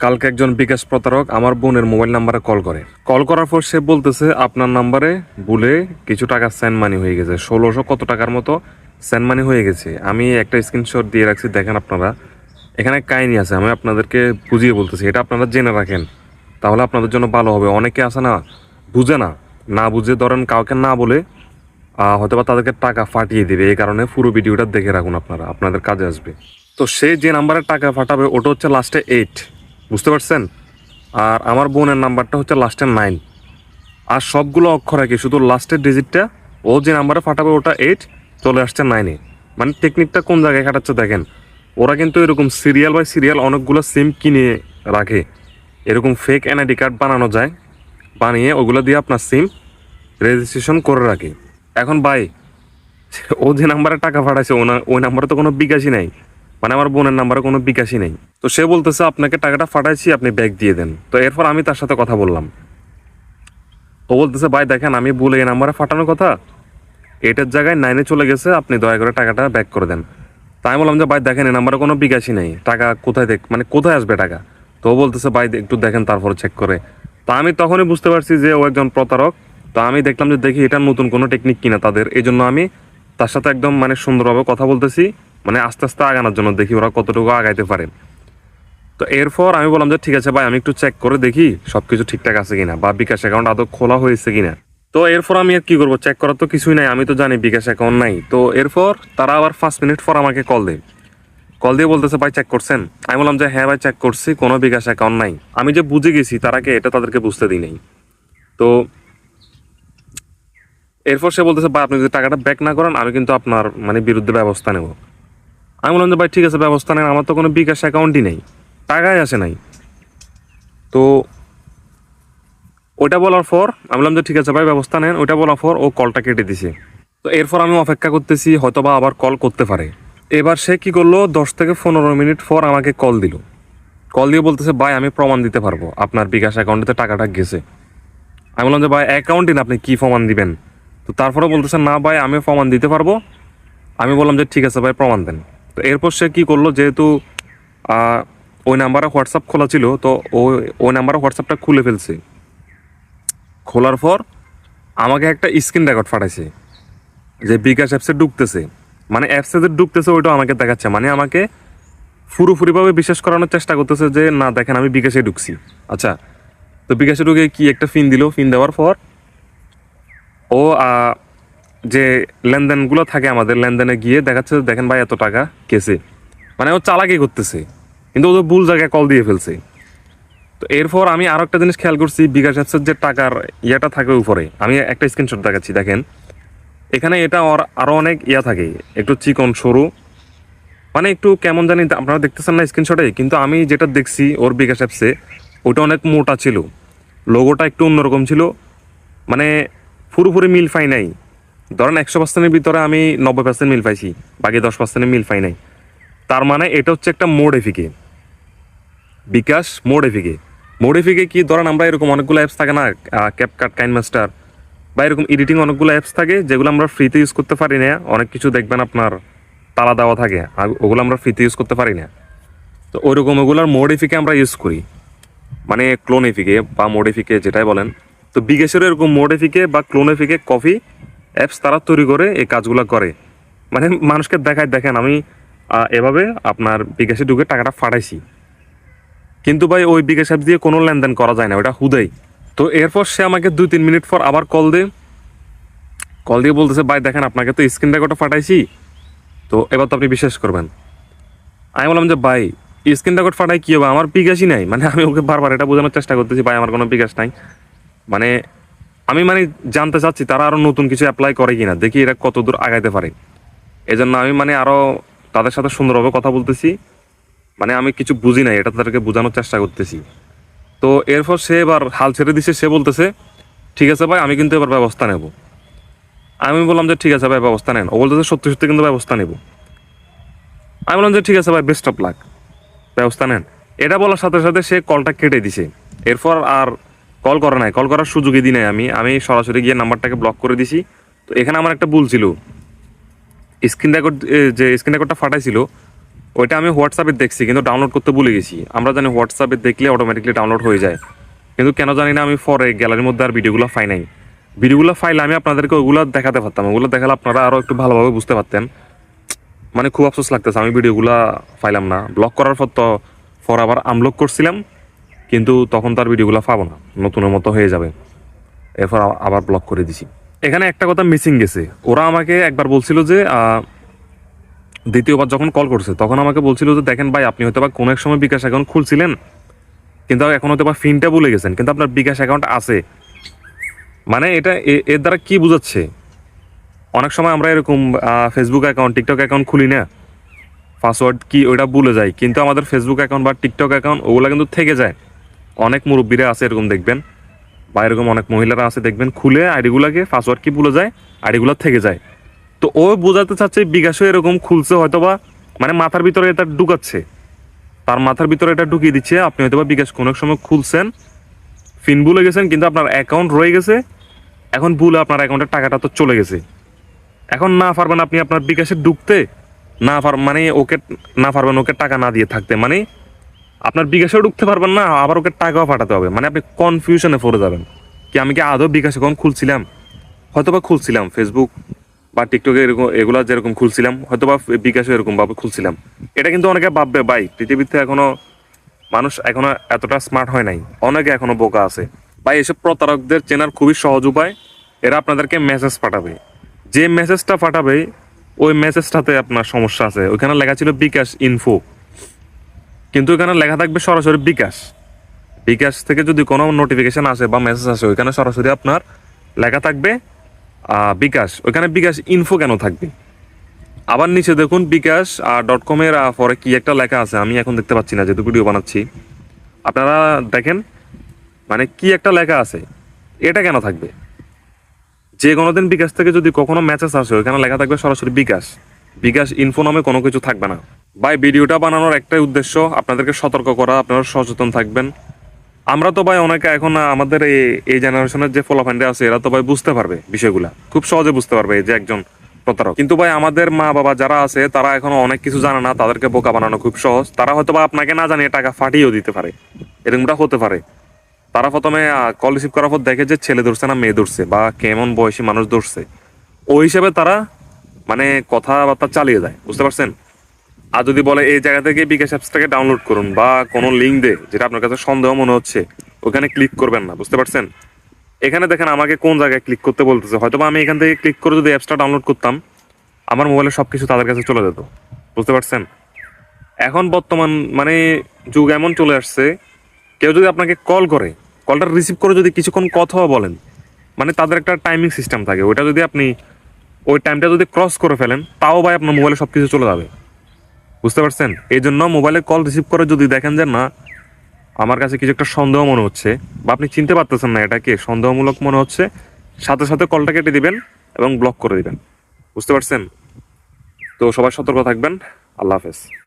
কালকে একজন বিকাশ প্রতারক আমার বোনের মোবাইল নাম্বারে কল করে। কল করার পর সে বলতেছে আপনার নাম্বারে ভুলে কিছু টাকা সেন্ড মানি হয়ে গেছে। ষোলোশো কত টাকার মতো সেন্ড মানি হয়ে গেছে। আমি একটা স্ক্রিনশট দিয়ে রাখছি দেখেন আপনারা। এখানে কাহিনি আছে আমি আপনাদেরকে বুঝিয়ে বলতেছি এটা আপনারা জেনে রাখেন। তাহলে আপনাদের জন্য ভালো হবে। অনেকে আছে না বুঝে না। না বুঝে ধরেন কাউকে না বলে আহ, হয়তোবা তাদেরকে টাকা ফাটিয়ে দেবে। এই কারণে পুরো ভিডিওটা দেখে রাখুন আপনারা আপনাদের কাজে আসবে। তো সে যে নাম্বারে টাকা ফাটাবে ওটা হচ্ছে লাস্টে এইট বুঝতে পারছেন? আর আমার বোনের নাম্বারটা হচ্ছে লাস্টে নাইন। আর সবগুলো অক্ষর একই, শুধু লাস্টের ডিজিটটা ও যে নাম্বারে ফাটাবে ওটা এইট চলে আসছে নাইনে মানে টেকনিকটা কোন জায়গায় খাটাচ্ছে দেখেন। ওরা কিন্তু এরকম সিরিয়াল বাই সিরিয়াল অনেকগুলো সিম কিনে রাখে। এরকম ফেক এনআইডি কার্ড বানানো যায়, বানিয়ে ওগুলো দিয়ে আপনার সিম রেজিস্ট্রেশন করে রাখে। এখন ভাই, ও যে নাম্বারে টাকা না- ওই নাম্বারে তো কোনো বিকাশই নাই। মানে আমার বোনের নাম্বারে কোনো বিকাশই নেই। তো সে বলতেছে, আপনাকে টাকাটা ফাটাইছি, আপনি ব্যাগ দিয়ে দেন। তো এরপর আমি তার সাথে কথা বললাম। ও বলতেছে, ভাই, দেখেন, আমি বলে এই নাম্বারে ফাটানোর কথা। এটার জায়গায় নাইনে চলে গেছে, আপনি দয়া করে টাকাটা ব্যাক করে দেন। তাই বললাম যে, ভাই, দেখেন, এই নাম্বারে কোনো বিকাশই নেই। টাকা কোথায় দেখ মানে কোথায় আসবে টাকা? তো ও বলতেছে, ভাই, একটু দেখেন, তারপর চেক করে। তা আমি তখনই বুঝতে পারছি যে, ও একজন প্রতারক। তো আমি দেখলাম যে, দেখি, এটা নতুন কোনো টেকনিক কিনা তাদের। এই জন্য আমি তার সাথে একদম মানে সুন্দরভাবে কথা বলতেছি। মানে আস্তে আস্তে আগানোর জন্য দেখি ওরা কতটুকু আগাইতে পারে। তো এরপর আমি বললাম যে, ঠিক আছে ভাই, আমি একটু চেক করে দেখি সবকিছু ঠিকঠাক আছে কিনা বা বিকাশ অ্যাকাউন্ট আদৌ খোলা হয়েছে কিনা। তো এরপর আমি আর কি করব? চেক করার তো কিছুই নাই, আমি তো জানি বিকাশ অ্যাকাউন্ট নাই। তো এরপর তারা আবার পাঁচ মিনিট পর আমাকে কল দেয়। কল দিয়ে বলতেছে, ভাই চেক করছেন? আমি বললাম যে হ্যাঁ ভাই চেক করছি, কোনো বিকাশ অ্যাকাউন্ট নাই। আমি যে বুঝে গেছি তারাকে এটা তাদেরকে বুঝতে দিই নাই। তো এরপর সে বলতেছে, ভাই, আপনি যদি টাকাটা ব্যাক না করেন, আমি কিন্তু আপনার মানে বিরুদ্ধে ব্যবস্থা নেব। আমি বললাম যে, ভাই, ঠিক আছে, ব্যবস্থা নেন। আমার তো কোনো বিকাশ অ্যাকাউন্টই নেই। টাকাই আসে নাই। তো ওইটা বলার পর আমি বললাম যে, ঠিক আছে, ভাই, ব্যবস্থা নেন। ওইটা বলার পর ও কলটা কেটে দিছে। তো এরপর আমি অপেক্ষা করতেছি হয়তো বা আবার কল করতে পারে। এবার সে কি করল? দশ থেকে পনেরো মিনিট পর আমাকে কল দিল। কল দিয়ে বলতেছে, ভাই, আমি প্রমাণ দিতে পারব। আপনার বিকাশ অ্যাকাউন্টে টাকাটা গেছে। আমি বললাম যে, ভাই অ্যাকাউন্টে না, আপনি কী প্রমাণ দিবেন? তো তারপরে বলতেছে, না, ভাই, আমি প্রমাণ দিতে পারব। আমি বললাম যে, ঠিক আছে, ভাই, প্রমাণ দেন। তো এরপর সে কী করল, যেহেতু ওই নাম্বারে হোয়াটসঅ্যাপ খোলা ছিল, তো ও, ওই নাম্বারে হোয়াটসঅ্যাপটা খুলে ফেলছে। খোলার পর আমাকে একটা স্ক্রিন রেকর্ড পাঠাইছে, যে বিকাশ অ্যাপসে ঢুকতেছে। মানে অ্যাপসে যে ঢুকতেছে, ওইটাও আমাকে দেখাচ্ছে। মানে আমাকে পুরোপুরিভাবে বিশ্বাস করানোর চেষ্টা করতেছে যে, না, দেখেন, আমি বিকাশে ঢুকছি। আচ্ছা তো বিকাশে ঢুকে কি একটা ফিন দিল? ফিন দেওয়ার পর ও যে লেনদেনগুলো থাকে আমাদের লেনদেনে গিয়ে দেখাচ্ছে দেখেন ভাই, এত টাকা কেসে। মানে ও চালাকি করতেছে, কিন্তু ও তো ভুল জায়গায় কল দিয়ে ফেলছে। তো এরপর আমি আরও একটা জিনিস খেয়াল করছি, বিকাশ অ্যাপসের যে টাকার ইয়েটা থাকে উপরে। আমি একটা স্ক্রিনশট দেখাচ্ছি, দেখেন। এখানে এটা ওর আরও অনেক ইয়া থাকে, একটু চিকন, সরু। মানে একটু কেমন জানি, আপনারা দেখতেছেন না স্ক্রিনশটে কিন্তু আমি যেটা দেখছি ওর বিকাশ অ্যাপসে, ওটা অনেক মোটা ছিল। লোগোটা একটু অন্যরকম ছিল। মানে পুরোপুরি মিল পাই নাই। ধরেন একশো পার্সেন্টের ভিতরে আমি নব্বই পার্সেন্ট মিল পাইছি, বাকি দশ পার্সেন্টের মিল পাই নাই। তার মানে এটা হচ্ছে একটা মোডেফিকে বিকাশ মোডেফিকে মোডেফিকে কি ধরেন আমরা এরকম অনেকগুলো অ্যাপস থাকে না ক্যাপকাট কাইন মাস্টার বা এরকম এডিটিং অনেকগুলো অ্যাপস থাকে, যেগুলো আমরা ফ্রিতে ইউজ করতে পারি না। অনেক কিছু দেখবেন আপনার তালা দেওয়া থাকে ওগুলো আমরা ফ্রিতে ইউজ করতে পারি না। তো ওইরকম ওগুলোর মোডিফিকে আমরা ইউজ করি। মানে ক্লোনেফিকে বা মোডিফিকে যেটাই বলেন। তো বিকাশের এরকম মোডিফিকে বা ক্লোনেফিকে কফি অ্যাপস তারা তৈরি করে এই কাজগুলো করে। মানে মানুষকে দেখায়, দেখেন আমি এভাবে আপনার বিকাশে ঢুকে টাকাটা ফাটাইছি। কিন্তু ভাই ওই বিকাশ অ্যাপ দিয়ে কোনো লেনদেন করা যায় না, ওটা হুদাই। তো এরপর সে আমাকে দুই তিন মিনিট পর আবার কল দে কল দিয়ে বলতেছে, ভাই, দেখেন আপনাকে তো স্ক্রিন রেকর্ডটা ফাটাইছি। তো এবার তো আপনি বিশ্বাস করবেন। আমি বললাম যে, ভাই স্ক্রিন রেকর্ড ফাটাই কী হবে? আমার বিকাশই নাই। মানে আমি ওকে বারবার এটা বোঝানোর চেষ্টা করতেছি, ভাই, আমার কোনো বিকাশ নাই। মানে আমি মানে জানতে চাচ্ছি, তারা আরও নতুন কিছু অ্যাপ্লাই করে কিনা? দেখি এরা কত দূর আগাইতে পারে। এজন্য আমি মানে আরও তাদের সাথে সুন্দরভাবে কথা বলতেছি। মানে আমি কিছু বুঝি নাই, এটা তাদেরকে বোঝানোর চেষ্টা করতেছি। তো এরপর সে এবার হাল ছেড়ে দিছে, সে বলতেছে, ঠিক আছে ভাই, আমি কিন্তু এবার ব্যবস্থা নেব। আমি বললাম যে, ঠিক আছে ভাই, ব্যবস্থা নেন। ও বলতেছে, সত্যি সত্যি কিন্তু ব্যবস্থা নেব। আমি বললাম যে, ঠিক আছে ভাই বেস্ট অফ লাক ব্যবস্থা নেন। এটা বলার সাথে সাথে সে কলটা কেটে দিছে। এরপর আর কল করা নাই। কল করার সুযোগই দিই নাই আমি। আমি সরাসরি গিয়ে নাম্বারটাকে ব্লক করে দিছি। তো এখানে আমার একটা ভুল ছিল। স্ক্রিন রেকর্ড যে স্ক্রিন রেকর্ডটা ফাটাইছিল, ওইটা আমি হোয়াটসঅ্যাপে দেখছি, কিন্তু ডাউনলোড করতে ভুলে গেছি। আমরা জানি হোয়াটসঅ্যাপে দেখলে অটোমেটিকলি ডাউনলোড হয়ে যায়। কিন্তু কেন জানি না আমি পরে গ্যালারির মধ্যে আর ভিডিওগুলো পাই নাই। ভিডিওগুলো ফাইলে আমি আপনাদেরকে ওগুলো দেখাতে পারতাম। ওগুলো দেখালে আপনারা আরও একটু ভালোভাবে বুঝতে পারতেন। মানে খুব আফসোস লাগতেছে, আমি ভিডিওগুলো পাইলাম না। ব্লক করার পর তো ফর আবার আনব্লক করছিলাম। কিন্তু তখন তার ভিডিওগুলো পাবো না। নতুনের মতো হয়ে যাবে। এরপর আবার ব্লক করে দিছি। এখানে একটা কথা মিসিং গেছে। ওরা আমাকে একবার বলছিল যে দ্বিতীয়বার যখন কল করছে, তখন আমাকে বলছিল যে, দেখেন ভাই, আপনি হয়তো বা কোনো এক সময় বিকাশ অ্যাকাউন্ট খুলছিলেন, কিন্তু এখন হয়তো বা ফিনটা ভুলে গেছেন, কিন্তু আপনার বিকাশ অ্যাকাউন্ট আছে। মানে এটা এর দ্বারা কি বোঝাচ্ছে? অনেক সময় আমরা এরকম ফেসবুক অ্যাকাউন্ট টিকটক অ্যাকাউন্ট খুলি না। পাসওয়ার্ড কি ওইটা ভুলে যায় কিন্তু আমাদের ফেসবুক অ্যাকাউন্ট বা টিকটক অ্যাকাউন্ট ওগুলো কিন্তু থেকে যায়। অনেক মুরব্বীরা আছে এরকম দেখবেন, বা এরকম অনেক মহিলারা আছে দেখবেন, খুলে আইডিগুলোকে পাসওয়ার্ড কি ভুলে যায়, আইডিগুলো থেকে যায়। তো ও বোঝাতে চাচ্ছে বিকাশও এরকম খুলছে হয়তোবা মানে মাথার ভিতরে এটা ঢুকাচ্ছে। তার মাথার ভিতরে এটা ঢুকিয়ে দিচ্ছে, আপনি হয়তোবা বিকাশ কোনো সময় খুলছেন, ফিন ভুলে গেছেন, কিন্তু আপনার অ্যাকাউন্ট রয়ে গেছে। এখন ভুলে আপনার অ্যাকাউন্টের টাকাটা তো চলে গেছে। এখন না পারবেন আপনি আপনার বিকাশে ঢুকতে, না পার মানে ওকে না পারবেন ওকে টাকা না দিয়ে থাকতে। মানে আপনার বিকাশেও ঢুকতে পারবেন না, আবার ওকে টাকাও পাঠাতে হবে। মানে আপনি কনফিউশনে পড়ে যাবেন কি আমি কি আদৌ বিকাশ অ্যাকাউন্ট খুলছিলাম? হয়তো বা খুলছিলাম ফেসবুক বা টিকটকে এরকম, এগুলা যেরকম খুলছিলাম হয়তো বা বিকাশও এরকমভাবে খুলছিলাম। এটা কিন্তু অনেকে ভাববে, ভাই, পৃথিবীতে এখনও মানুষ এখনও এতটা স্মার্ট হয় নাই, অনেকে এখনও বোকা আছে। ভাই, এসব প্রতারকদের চেনার খুবই সহজ উপায়, এরা আপনাদেরকে মেসেজ পাঠাবে। যে মেসেজটা পাঠাবে, ওই মেসেজটাতে আপনার সমস্যা আছে। ওইখানে লেখা ছিল বিকাশ ইনফো কিন্তু ওইখানে লেখা থাকবে সরাসরি বিকাশ। বিকাশ থেকে যদি কোনো নোটিফিকেশন আসে বা মেসেজ আসে, ওইখানে সরাসরি আপনার লেখা থাকবে বিকাশ। ওইখানে বিকাশ ইনফো কেন থাকবে? আবার নিচে দেখুন বিকাশ আর ডট কমের পরে কি একটা লেখা আছে, আমি এখন দেখতে পাচ্ছি না, যেহেতু ভিডিও বানাচ্ছি। আপনারা দেখেন মানে কি একটা লেখা আছে, এটা কেন থাকবে? যে কোনো দিন বিকাশ থেকে যদি কখনো মেসেজ আসে, ওইখানে লেখা থাকবে সরাসরি বিকাশ। বিকাশ ইনফো নামে কোনো কিছু থাকবে না। ভাই, ভিডিওটা বানানোর একটাই উদ্দেশ্য, আপনাদেরকে সতর্ক করা, আপনারা সচেতন থাকবেন। আমরা তো ভাই অনেকে এখন আমাদের এই এই জেনারেশনের যে ফলাফান্ডে আছে, এরা তো ভাই বুঝতে পারবে বিষয়গুলা। খুব সহজে বুঝতে পারবে যে একজন প্রতারক। কিন্তু ভাই, আমাদের মা বাবা যারা আছে, তারা এখনও অনেক কিছু জানে না, তাদেরকে বোকা বানানো খুব সহজ। তারা হয়তো বা আপনাকে না জানিয়ে টাকা ফাটিয়েও দিতে পারে। এরকমটা হতে পারে। তারা প্রথমে কল রিসিভ করার পর দেখে যে ছেলে ধরছে না, মেয়ে ধরছে, বা কেমন বয়সী মানুষ ধরছে। ওই হিসেবে তারা মানে কথাবার্তা চালিয়ে যায়। বুঝতে পারছেন? আর যদি বলে এই জায়গা থেকে বিকাশ অ্যাপসটাকে ডাউনলোড করুন বা কোনো লিঙ্ক দে, যেটা আপনার কাছে সন্দেহ মনে হচ্ছে, ওখানে ক্লিক করবেন না, বুঝতে পারছেন? এখানে দেখেন আমাকে কোন জায়গায় ক্লিক করতে বলতেছে হয়তো আমি এখান থেকে ক্লিক করে যদি অ্যাপসটা ডাউনলোড করতাম, আমার মোবাইলে সব কিছু তাদের কাছে চলে যেত, বুঝতে পারছেন? এখন বর্তমান মানে যুগ এমন চলে আসছে, কেউ যদি আপনাকে কল করে কলটা রিসিভ করে যদি কিছুক্ষণ কথাও বলেন মানে তাদের একটা টাইমিং সিস্টেম থাকে, ওইটা যদি আপনি, ওই টাইমটা যদি ক্রস করে ফেলেন, তাও ভাই আপনার মোবাইলে সব কিছু চলে যাবে। বুঝতে পারছেন? এই জন্য মোবাইলে কল রিসিভ করে যদি দেখেন যে না, আমার কাছে কিছু একটা সন্দেহ মনে হচ্ছে, বা আপনি চিনতে পারতেছেন না এটাকে, সন্দেহমূলক মনে হচ্ছে, সাথে সাথে কলটা কেটে দিবেন এবং ব্লক করে দিবেন। বুঝতে পারছেন? তো সবাই সতর্ক থাকবেন। আল্লাহ হাফেজ।